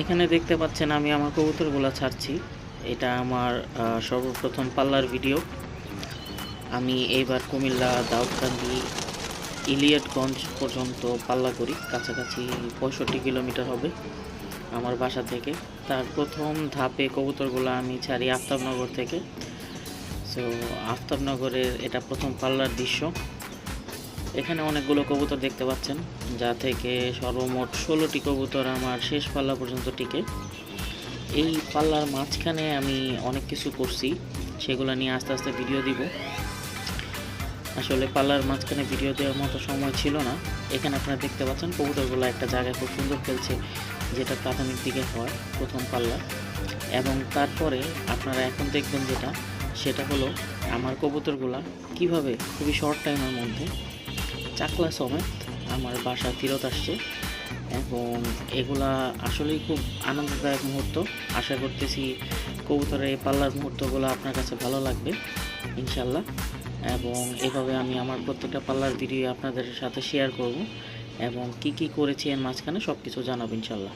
এখানে দেখতে পাচ্ছেন আমি আমার কবুতরগুলো ছাড়ছি। এটা আমার সর্বপ্রথম পাল্লার ভিডিও। আমি এইবার কুমিল্লা, দাউদকান্দি, ইলিয়টগঞ্জ পর্যন্ত পাল্লা করি। কাছাকাছি পঁয়ষট্টি কিলোমিটার হবে আমার বাসা থেকে। তার প্রথম ধাপে কবুতরগুলো আমি ছাড়ি আফতাবনগর থেকে। সো আফতাবনগরের এটা প্রথম পাল্লার দৃশ্য। এখানে অনেকগুলো কবুতর দেখতে পাচ্ছেন, যা থেকে সর্বমোট ষোলোটি কবুতর আমার শেষ পাল্লা পর্যন্ত টিকে। এই পাল্লার মাঝখানে আমি অনেক কিছু করছি, সেগুলো নিয়ে আস্তে আস্তে ভিডিও দিব। আসলে পাল্লার মাঝখানে ভিডিও দেওয়ার মতো সময় ছিল না। এখানে আপনারা দেখতে পাচ্ছেন কবুতরগুলো একটা জায়গায় খুব সুন্দর খেলছে, যেটা প্রাথমিক দিকে হয়, প্রথম পাল্লা। এবং তারপরে আপনারা এখন দেখবেন যেটা, সেটা হলো আমার কবুতরগুলা কীভাবে, খুবই শর্ট টাইমের মধ্যে চাকলা সমেত আমার বাসা ফেরত আসছে। এবং এগুলা আসলেই খুব আনন্দদায়ক মুহূর্ত। আশা করতেছি কবুতরের এই পাল্লার মুহূর্তগুলো আপনার কাছে ভালো লাগবে, ইনশাল্লাহ। এবং এভাবে আমি আমার প্রত্যেকটা পাল্লার ভিডিও আপনাদের সাথে শেয়ার করব। এবং কি কি করেছি এর মাঝখানে সব কিছু জানাব, ইনশাল্লাহ।